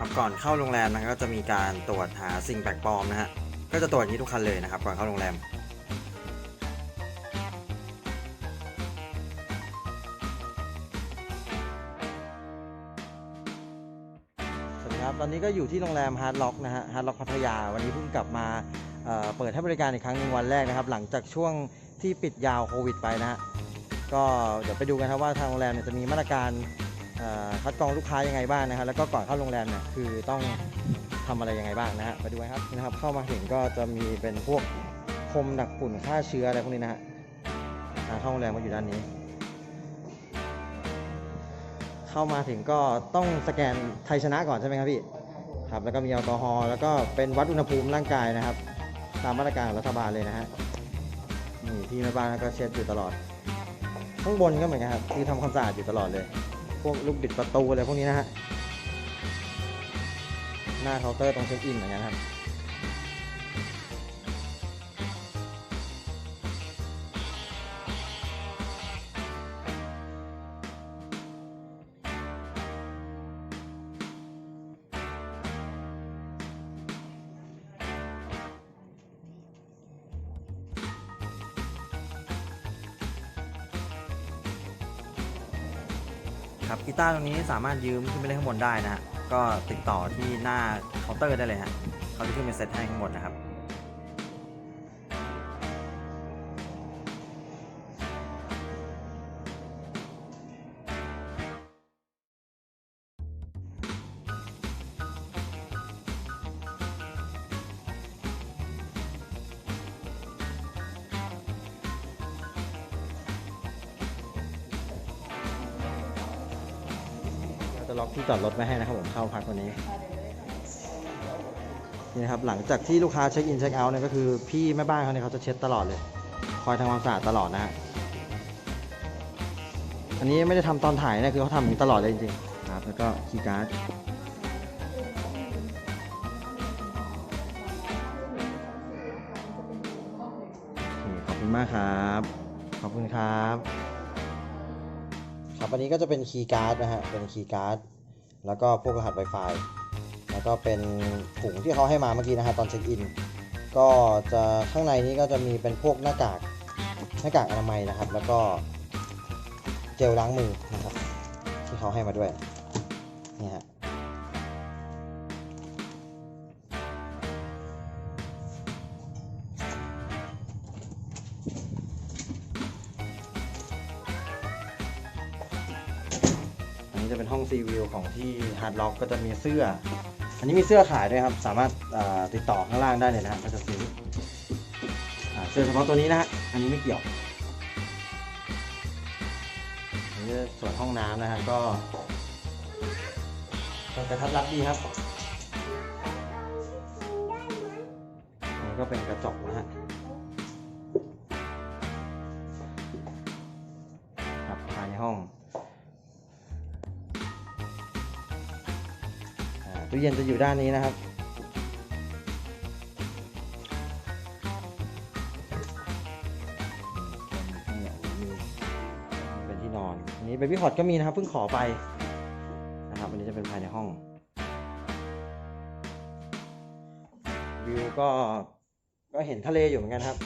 ครับก่อนเข้าโรงแรมนะก็จะมีการตรวจหาสิ่งแปลกปลอมนะฮะก็จะตรวจอย่างนี้ทุกคันเลยนะครับก่อนเข้าโรงแรมสวัสดีครับตอนนี้ก็อยู่ที่โรงแรมฮาร์ดล็อกนะฮะฮาร์ดล็อกพัทยาวันนี้เพิ่งกลับมาเเปิดให้บริการอีกครั้งหนึ่งวันแรกนะครับ หลังจากช่วงที่ปิดยาวโควิดไปนะฮะก็เดี๋ยวไปดูกันครับว่าทางโรงแรมเนี่ยจะมีมาตรการ คัดกรองลูกค้ายังไงบ้างนะครับแล้วก็ก่อนเข้าโรงแรมเนี่ยคือต้องทำอะไรยังไงบ้างนะฮะไปดูครับนะครับ เข้ามาถึงก็จะมีเป็นพวกพรมดักฝุ่นฆ่าเชื้ออะไรพวกนี้นะฮะทางเข้าโรงแรมก็อยู่ด้านนี้ เข้ามาถึงก็ต้องสแกนไทยชนะก่อนใช่ไหมครับพี่ครับแล้วก็มีแอลกอฮอล์แล้วก็เป็นวัดอุณหภูมิร่างกายนะครับ ตามมาตรการของรัฐบาลเลยนะฮะนี่พี่แม่บ้านก็เช็ดอยู่ตลอด ข้างบนก็เหมือนกันครับคือทำความสะอาดอยู่ตลอดเลย พวกลูกบิดประตูอะไรพวกนี้นะฮะหน้าเคาน์เตอร์ตรงเช็คอินเหมือนกันครับครับ ตาตรงนี้สามารถยืมขึ้นไปเล่นข้างบนได้นะฮะก็ติดต่อที่หน้าเคาน์เตอร์ได้เลยฮะเขาจะขึ้นเป็นเซตให้ข้างบนนะครับ จอดรถไว้ให้นะครับผมเข้าพักวันนี้นี่นะครับหลังจากที่ลูกค้าเช็คอินเช็คเอาท์เนี่ยก็คือพี่แม่บ้านเขาเนี่ยเขาจะเช็ดตลอดเลย คอยทำความสะอาดตลอดนะฮะอันนี้ไม่ได้ทำตอนถ่ายนะคือเขาทำอย่างนี้ตลอดเลยจริงๆครับ แล้วก็คีย์การ์ดขอบคุณมากครับ ขอบคุณครับ ครับอันนี้ก็จะเป็นคีย์การ์ดนะฮะเป็นคีย์การ์ด แล้วก็พวกรหัส Wi-Fi แล้วก็เป็นถุงที่เขาให้มาเมื่อกี้นะฮะตอนเช็คอิน ก็จะข้างในนี้ก็จะมีเป็นพวกหน้ากากหน้ากากอนามัยนะครับ แล้วก็เจลล้างมือนะครับที่เขาให้มาด้วยนี่ฮะ ซีวิวของที่ฮาร์ดล็อกก็จะมีเสื้อ อันนี้มีเสื้อขายด้วยครับ สามารถติดต่อข้างล่างได้เลยนะฮะก็จะซื้อเสื้อเฉพาะตัวนี้นะฮะ อันนี้ไม่เกี่ยวอันนี้ส่วนห้องน้ำนะฮะก็ก็กระทัดรัดดีครับนนี้ก็เป็นกระจกนะฮะ ตู้เย็นจะอยู่ด้านนี้นะครับ เป็นที่นอนอันนี้เบบี้ฮอตก็มีนะครับเพิ่งขอไปนะครับอันนี้จะเป็นภายในห้อง วิวก็ก็เห็นทะเลอยู่เหมือนกันครับ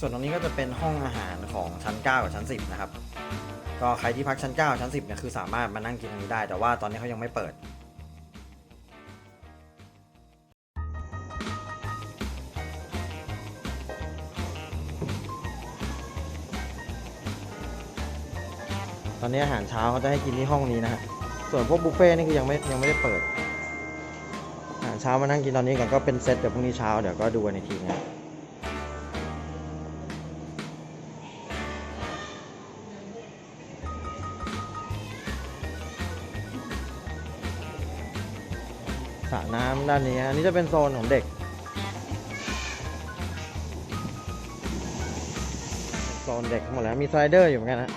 ส่วนตรงนี้ก็จะเป็นห้องอาหารของชั้น 9 กับชั้น 10 นะครับ ก็ใครที่พักชั้น 9 ชั้น 10 เนี่ยคือสามารถมานั่งกินตรงนี้ได้ แต่ว่าตอนนี้เขายังไม่เปิด ตอนนี้อาหารเช้าเขาจะให้กินที่ห้องนี้นะฮะ ส่วนพวกบุฟเฟ่ต์นี่คือยังไม่ยังไม่ได้เปิด อาหารเช้ามานั่งกินตอนนี้ก่อนก็เป็นเซตเดี๋ยวพรุ่งนี้เช้าเดี๋ยวก็ดูกันอีกทีนะ สระน้ำด้านนี้ อันนี้จะเป็นโซนของเด็ก โซนเด็กหมดแล้ว มีสไลเดอร์อยู่เหมือนกันนะ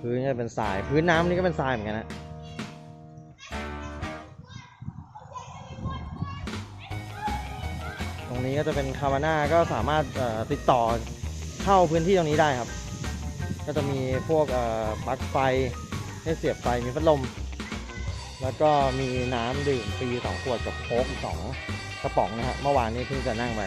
พื้นจะเป็นทราย พื้นน้ำนี่ก็เป็นทรายเหมือนกันนะตรงนี้ก็จะเป็นคาวาน่าก็สามารถติดต่อเข้าพื้นที่ตรงนี้ได้ครับ ก็จะมีพวกปลั๊กไฟให้เสียบไฟมีพัดลม แล้วก็มีน้ำดื่มฟรีสองขวดกับโค้กอีกสองกระป๋องนะฮะเมื่อวานนี้เพิ่งจะนั่งไป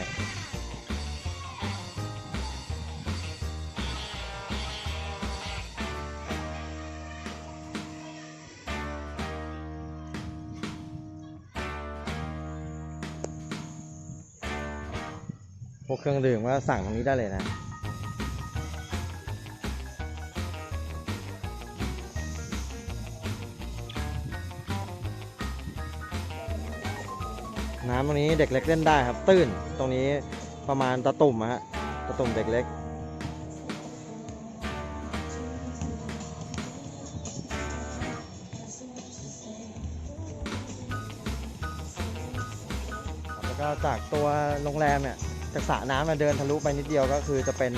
พวกเครื่องดื่มก็สั่งตรงนี้ได้เลยนะ ตรงนี้เด็กเล็กเล่นได้ครับ ตื้นตรงนี้ประมาณตะตุ่มฮะตะตุ่มเด็กเล็กแล้วก็จากตัวโรงแรมเนี่ยจากสระน้ำมาเดินทะลุไปนิดเดียวก็คือจะเป็น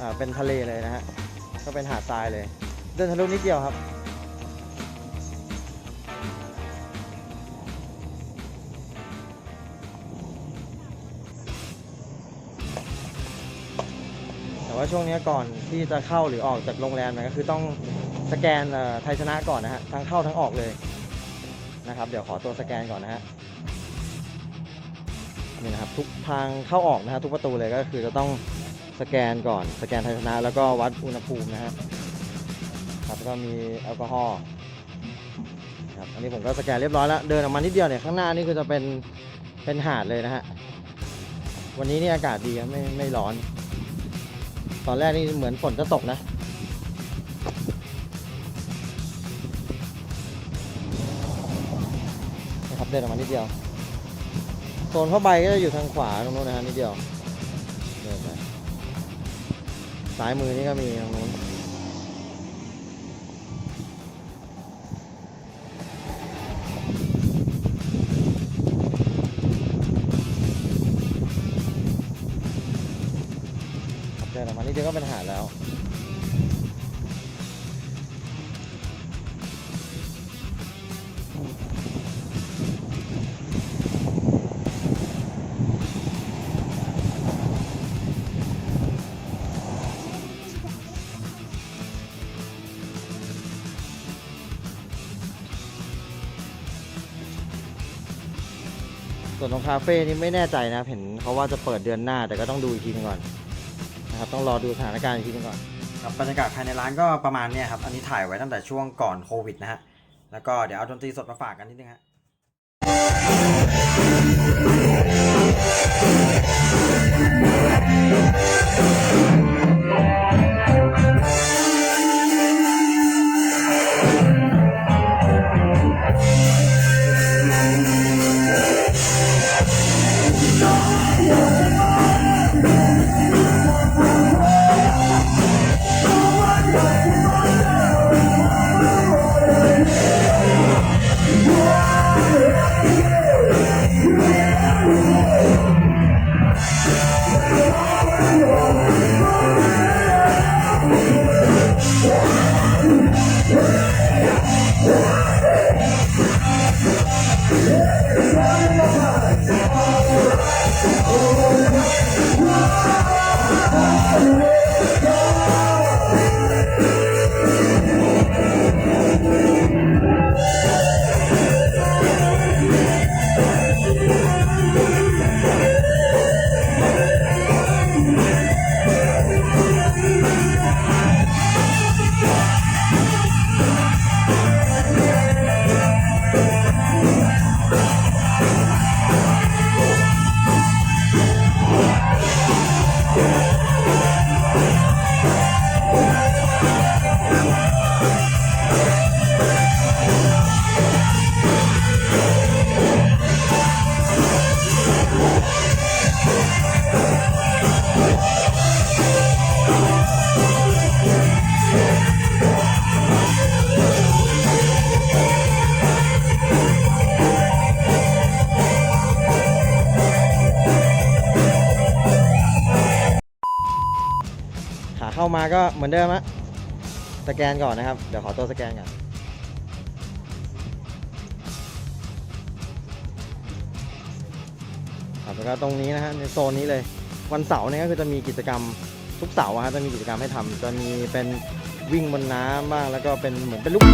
อ่าเป็นทะเลเลยนะฮะก็เป็นหาดทรายเลย เดินทะลุนิดเดียวครับ แต่ว่าช่วงนี้ก่อนที่จะเข้าหรือออกจากโรงแรมเนี่ยก็คือต้องสแกนเอ่อไทยชนะก่อนนะฮะทั้งเข้าทั้งออกเลยนะครับ เดี๋ยวขอตัวสแกนก่อนนะฮะนี่นะครับทุกทางเข้าออกนะฮะทุกประตูเลยก็คือจะต้องสแกนก่อน สแกนไทยชนะแล้วก็วัดอุณหภูมินะฮะครับแล้วก็มีแอลกอฮอล์ครับอันนี้ผมก็สแกนเรียบร้อยแล้วเดินออกมานิดเดียวเนี่ยข้างหน้านี่คือจะเป็นเป็นหาดเลยนะฮะวันนี้นี่อากาศดีไม่ไม่ร้อน ตอนแรกนี่เหมือนฝนจะตกนะ นะครับเดินออกมานิดเดียว โซนผ้าใบก็จะอยู่ทางขวาตรงนู้นนะฮะนิดเดียว เดินไปซ้ายมือนี่ก็มีตรงนู้น ก็เป็นหาแล้ว ส่วนตรงคาเฟ่นี่ไม่แน่ใจนะ เห็นเขาว่าจะเปิดเดือนหน้าแต่ก็ต้องดูอีกทีหนึงก่อน นะครับต้องรอดูสถานการณ์อีกทีหนึงก่อนครับบรรยากาศภายในร้านก็ประมาณเนี้ยครับอันนี้ถ่ายไว้ตั้งแต่ช่วงก่อนโควิดนะฮะแล้วก็เดี๋ยวเอาดนตรีสดมาฝากกันนิดนึงฮะ เหมือนเดิมฮะสแกนก่อนนะครับ เดี๋ยวขอตัวสแกนก่อนครับแล้วก็ตรงนี้นะฮะในโซนนี้เลย วันเสาร์เนี่ยก็คือจะมีกิจกรรมทุกเสาร์ฮะจะมีกิจกรรมให้ทำจะมีเป็นวิ่งบนน้ำบ้างแล้วก็เป็นเหมือนเป็นลูก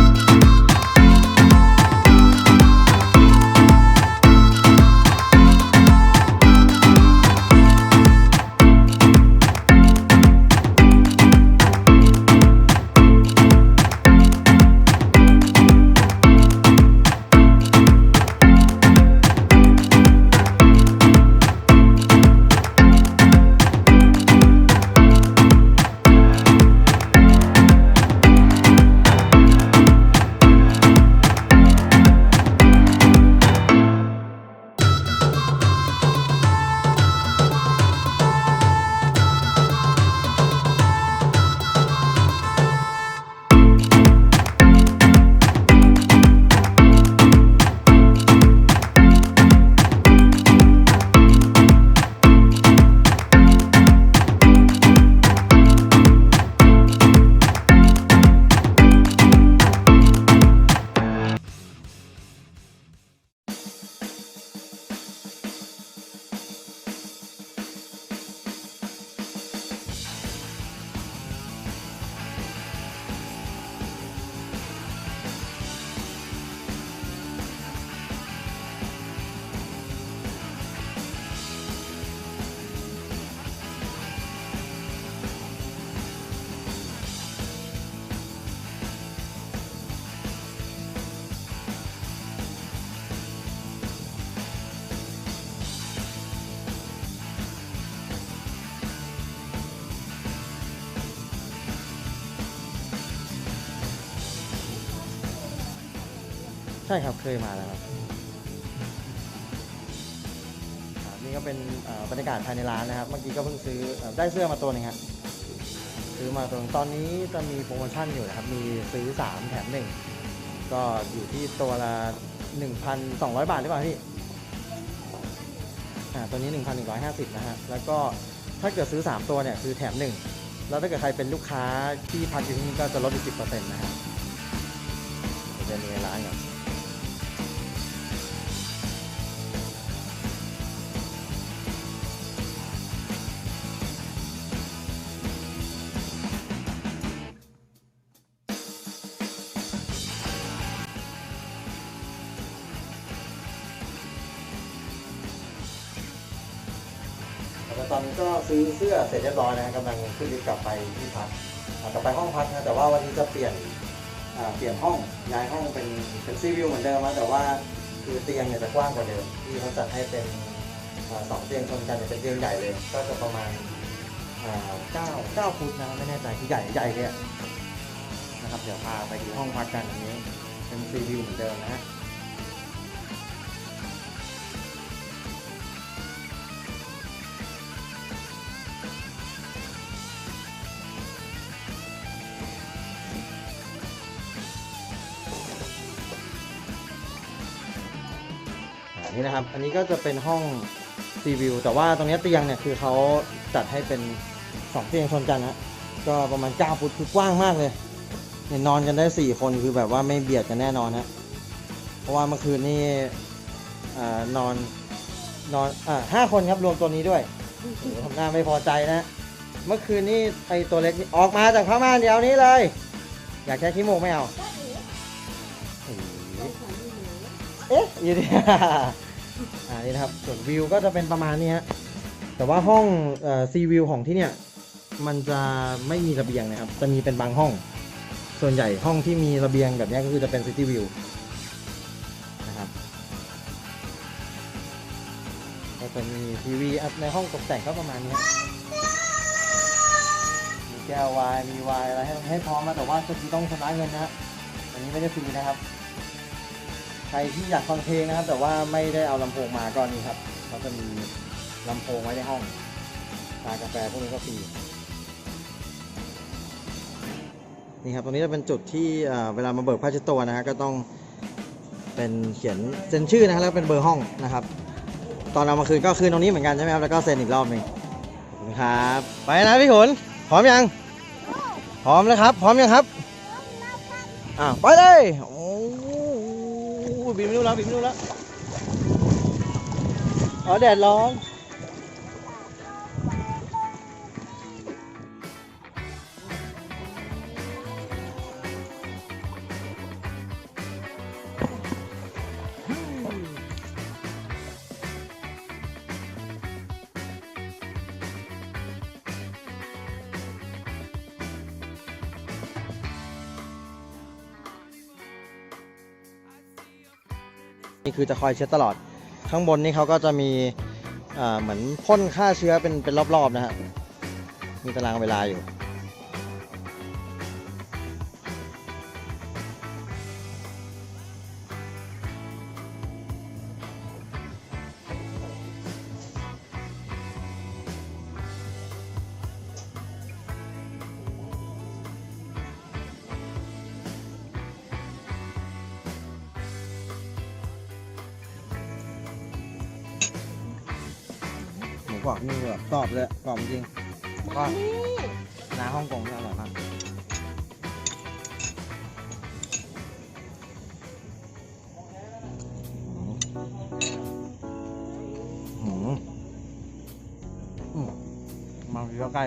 ใช่ครับเคยมาแล้วครับนี่ก็เป็นเอ่อบรรยากาศภายในร้านนะครับ เมื่อกี้ก็เพิ่งซื้อเอ่อได้เสื้อมาตัวหนึงครับซื้อมาตัวหนึ่งตอนนี้จะมีโปรโมชั่นอยู่นะครับ มีซื้อ 3 แถม 1 ก็อยู่ที่ตัวละ 1,200 บาทหรือเปล่าพี่อ่าตัวนี้ 1,150 นะฮะแล้วก็ถ้าเกิดซื้อ 3 ตัวเนี่ยคือแถม 1 แล้วถ้าเกิดใครเป็นลูกค้าที่พักอยู่ที่นี่ก็จะลดอีก10%นะฮะเดี๋ยวเดินดูในร้านก่อน เสื้อเสร็จเรียบร้อยนะกำลังขึ้นลิฟต์กลับไปที่พักอ่ากลับไปห้องพักนะแต่ว่าวันนี้จะเปลี่ยนอ่าเปลี่ยนห้องย้ายห้องเป็นเป็นซีวิวเหมือนเดิมนะแต่ว่าคือเตียงเนี่ยจะกว้างกว่าเดิมที่เขาจัดให้เป็นอ่าสองเตียงชนกันเนี่ยเป็นเตียงใหญ่เลย ก็จะประมาณอ่าเก้าเก้าฟุตนะไม่แน่ใจที่ใหญ่ใหญ่เลยอะนะครับเดี๋ยวพาไปดูห้องพักกันอันนี้เป็นซีวิวเหมือนเดิมนะฮะ นี่นะครับ อันนี้ก็จะเป็นห้องซีวิวแต่ว่าตรงนี้เตียงเนี่ยคือเขาจัดให้เป็นสองเตียงชนกันนะก็ประมาณ9ฟุตคือกว้างมากเลยเนี่ยนอนกันได้ 4 คนคือแบบว่าไม่เบียดกันแน่นอนนะเพราะว่าเมื่อคืนนี่นอนนอนอ่าห้าคนครับรวมตัวนี้ด้วยหทำหน้าไม่พอใจนะ เมื่อคืนนี่ไอตัวเล็กนี่ออกมาจากผ้าม่านเดี๋ยวนี้เลย อยากแค่ขี้โมกไม่เอาเอ๊ะอยู่ดี อ่านี่นะครับส่วนวิวก็จะเป็นประมาณนี้ฮะแต่ว่าห้องซีวิวของที่เนี่ยมันจะไม่มีระเบียงนะครับ จะมีเป็นบางห้อง ส่วนใหญ่ห้องที่มีระเบียงแบบนี้ก็คือจะเป็นซิตี้วิวนะครับก็จะมีทีวีในห้องตกแต่งก็ประมาณนี้มีแก้ววายมีวน์อะไรให้ให้พร้อมนะแต่ว่าจะต้องชำระเงินนะฮะอันนี้ไม่ได้ฟรีนะครับ ใครที่อยากฟังเพลงนะครับ แต่ว่าไม่ได้เอาลำโพงมาก็นี่ครับเขาจะมีลำโพงไว้ในห้องชากาแฟพวกนี้ก็ฟรีนี่ครับตรงนี้จะเป็นจุดที่เอ่อเวลามาเบิกผ้าเช็ดตัวนะฮะก็ต้องเป็นเขียนเซ็นชื่อนะฮะแล้วเป็นเบอร์ห้องนะครับ ตอนเอามาคืนก็คืนตรงนี้เหมือนกันใช่ไหมครับแล้วก็เซ็นอีกรอบหนึ่งขอบคุณครับไปนะพี่ขุนพร้อมยัง พร้อมแล้วครับ พร้อมยังครับอ่าไปเลย โอ้บีบนิ้วแล้วบีบนิ้วแล้ว อ๋อแดดร้อน นี่คือจะคอยเช็ดตลอด ข้างบนนี่เขาก็จะมีเหมือนพ่นฆ่าเชื้อเป็นเป็นรอบๆนะฮะมีตารางเวลาอยู่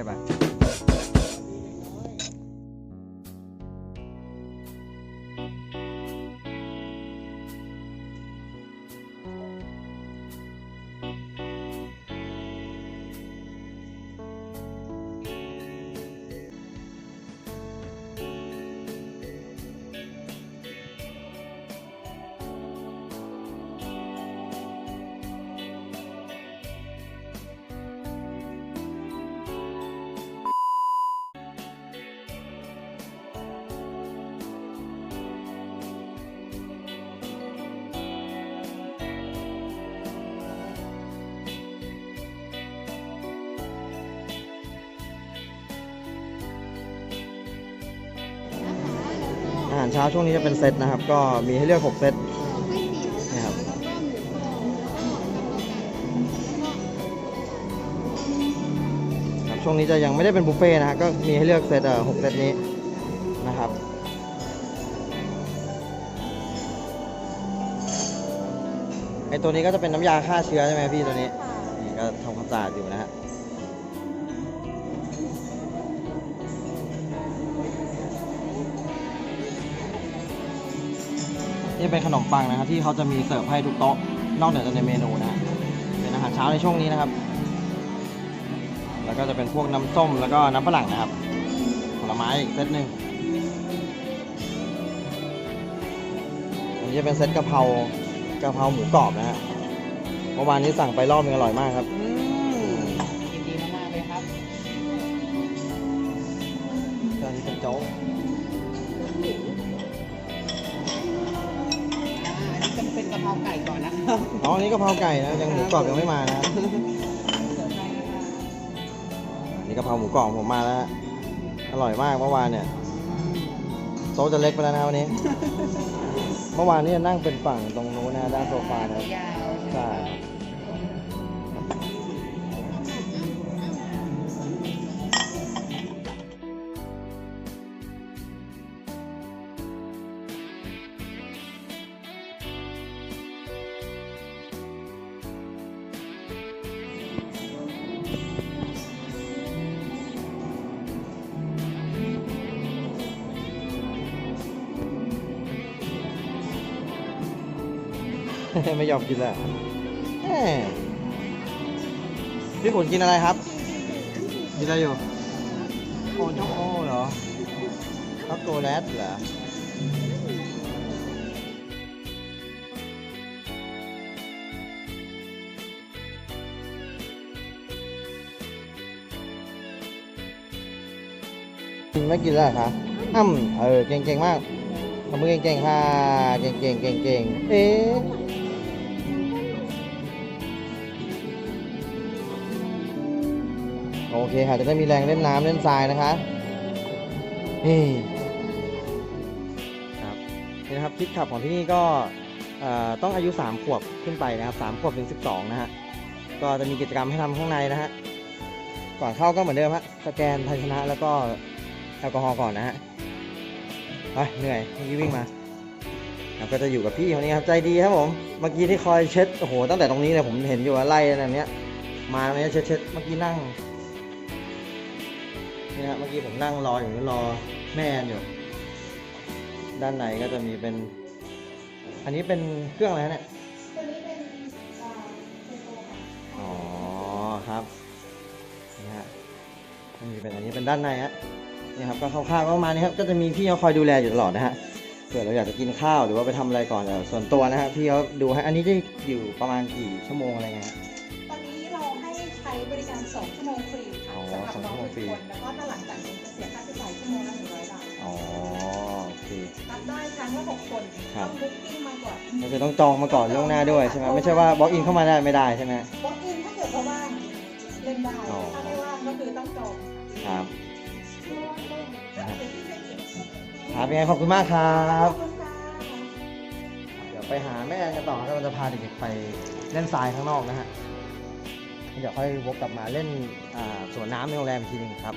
มาเหารเช้าช่วงนี้จะเป็นเซตนะครับ ก็มีให้เลือก6เซตนะครับครับช่วงนี้จะยังไม่ได้เป็นบุฟเฟ่นะฮะก็มีให้เลือกเซตเอ่อหกเซตนี้นะครับไอตัวนี้ก็จะเป็นน้ำยาฆ่าเชื้อใช่ไหมพี่ตัวนี้นี่ก็ทำความสะอาดอยู่นะฮะ นี่เป็นขนมปังนะครับที่เขาจะมีเสิร์ฟให้ทุกโต๊ะนอกเหนือจากในเมนูนะฮะเป็นอาหารเช้าในช่วงนี้นะครับ แล้วก็จะเป็นพวกน้ำส้มแล้วก็น้ำฝรั่งนะครับผลไม้อีกเซตหนึ่งอันนี้จะเป็นเซตกะเพรากะเพราหมูกรอบนะฮะเมื่อวานนี้สั่งไปรอบนึงอร่อยมากครับ อันนี้กะเพราไก่นะยังหมูกรอบยังไม่มานะเดี๋ยวให้นะครับนี่กะเพราหมูกรอบผมมาแล้ว อร่อยมากเมื่อวานเนี่ยโต๊ะจะเล็กไปแล้วนะวันนี้ เมื่อวานนี่นั่งเป็นฝั่งตรงนู้นนะด้านโซฟานะ ไม่ยอมกินเลยแหมพี่ขุนกินอะไรครับ กินอะไรอยู่โอ้ช็อกโอ้เหรอช็อกโกแลตเหรอกินไม่กินแล้วเหรอคะอ้ำเออ เก่งๆมากทำมือเก่งๆค่ะ เก่งๆเก่งๆเอ๊ะ เคค่ะ จะได้มีแรงเล่นน้ำเล่นทรายนะคะ นี่ครับนี่นะครับคิดขับของที่นี่ก็ต้องอายุ 3 ขวบขึ้นไปนะครับ3ขวบถึง 12 นะฮะ ก็จะมีกิจกรรมให้ทำข้างในนะฮะ ก่อนเข้าก็เหมือนเดิมฮะ สแกนภาชนะแล้วก็แอลกอฮอล์ก่อนนะฮะ ไปเหนื่อยเมื่อกี้วิ่งมาไปครับก็จะอยู่กับพี่คนนี้ครับใจดีครับผม เมื่อกี้ที่คอยเช็ด โอ้โห ตั้งแต่ตรงนี้เลยผมเห็นอยู่ว่าไล่อะไรเนี้ย มาตรงนี้ยเช็ดเช็ดเมื่อกี้นั่ง นี่ฮะเมื่อกี้ผมนั่งรออยู่รอแม่อยู่ ด้านในก็จะมีเป็น อันนี้เป็นเครื่องอะไรฮะเนี่ยตัวนี้เป็นอ่าเป็นโตค่ะอ๋อครับนี่ฮะมันมีเป็นอันนี้เป็นด้านในฮะนี่ครับก็คร่าวๆก็ประมาณนี้ครับก็จะมีพี่เขาคอยดูแลอยู่ตลอดนะฮะเผื่อเราอยากจะกินข้าวหรือว่าไปทำอะไรก่อนแต่ส่วนตัวนะฮะพี่เขาดูให้อันนี้จะอยู่ประมาณกี่ชั่วโมงอะไรเงี้ย ฟรีคนแล้วก็ถ้าหลังจากนี้จะเสียค่าใช้จ่ายชั่วโมงละ100บาทอ๋อโอเค รับได้ครั้งละ6คนครับต้องบุ๊กอินมาก่อนก็คือต้องจองมาก่อนล่วงหน้าด้วยใช่ไหมไม่ใช่ว่าบล็อกอินเข้ามาได้ไม่ได้ใช่ไหม บุ๊กอินถ้าเกิดว่าว่างเล่นได้อ๋อ ถ้าไม่ว่างก็คือต้องจองครับค่ะเดี๋ยวพี่จะเก็บครับยังไงขอบคุณมากครัขบอบคุณค่ะ เดี๋ยวไปหาแม่แอนกันต่อครับเราจะพาเด็กๆไปเล่นทรายข้างนอกนะฮะ เดี๋ยวค่อยวกกลับมาเล่นสวนน้ำในโรงแรมทีหนึงครับ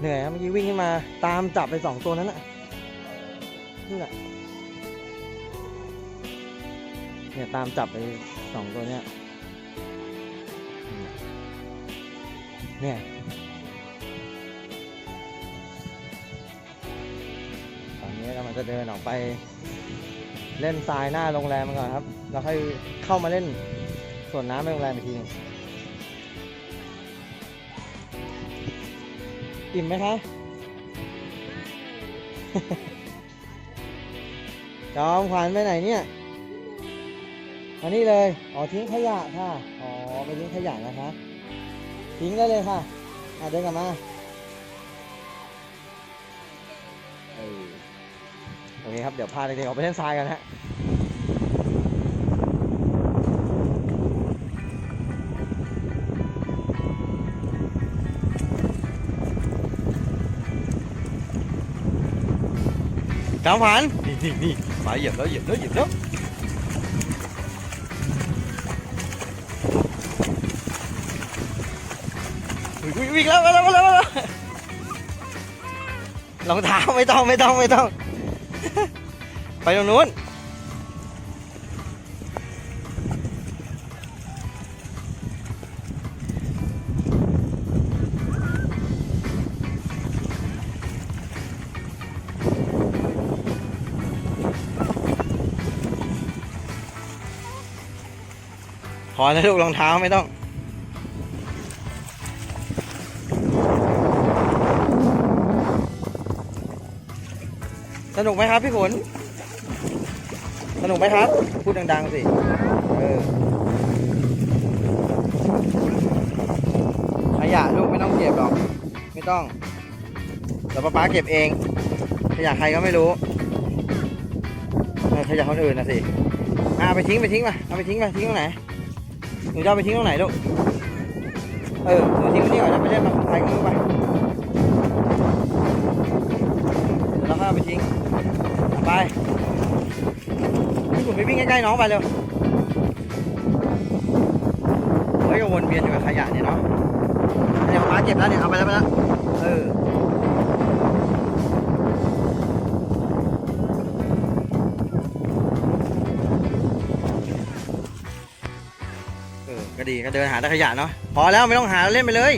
เหนื่อยครับเมื่อกี้วิ่งขึ้นมาตามจับไปสองตัวนั้นน่ะนี่แหละเนี่ยตามจับไปสองตัวเนี้ยเนี่ยตอนนี้เรามันจะเดินออกไปเล่นทรายหน้าโรงแรมก่อนครับ แล้วค่อยเข้ามาเล่น ส่วนน้ำในโรงแรมอีกทีหนึงอิ่มไหมคะจอมขวัญไปไหนเนี่ยมานี่เลย อ๋อทิ้งขยะค่ะ อ๋อไปทิ้งขยะนะคะ ทิ้งได้เลยค่ะ อะเดินกลับมาโอเคครับ เดี๋ยวพาเด็กๆออกไปเล่นทรายกันฮะ จอมขวันนี่นี่นี่มาเหยียบแล้วเหยียบแล้วเหยียบแล้วอุ๊ยอุ๊ยวิ่งแล้วมาแล้วมาแล้วมาแล้วรองเท้าไม่ต้องไม่ต้องไม่ต้อง ไปตรงนู้น พอแล้วลูกรองเท้าไม่ต้องสนุกไหมครับพี่ฝนสนุกไหมครับ พูดดังๆสิ เออ ขยะลูกไม่ต้องเก็บหรอก ไม่ต้อง เดี๋ยวป๊าป๊าเก็บเอง ขยะใครก็ไม่รู้ขยะคนอื่นนะสิ อะเอาไปทิ้งไปทิ้งมา เอาไปทิ้งไปทิ้งตรงไหน นูจะเอาไปทิ้งตรงไหนลูก เออหนูทิ้งนี่ก่อนนะไปเล่นมาใครก็ไม่รู้ไปเดี๋ยวเราค่อยเอาไปทิ้งไปพี่ผมไปวิ่งใกล้ๆน้องไปเร็วเฮ้ยก็วนเวียนอยู่กับขยะเนี่ยเนาะเนี่ยป้าเก็บแล้วเนี่ยเอาไปแล้วไปแล้วเออ ดีก็เดินหาตะขยะเนาะพอแล้วไม่ต้องหาเล่นไปเลย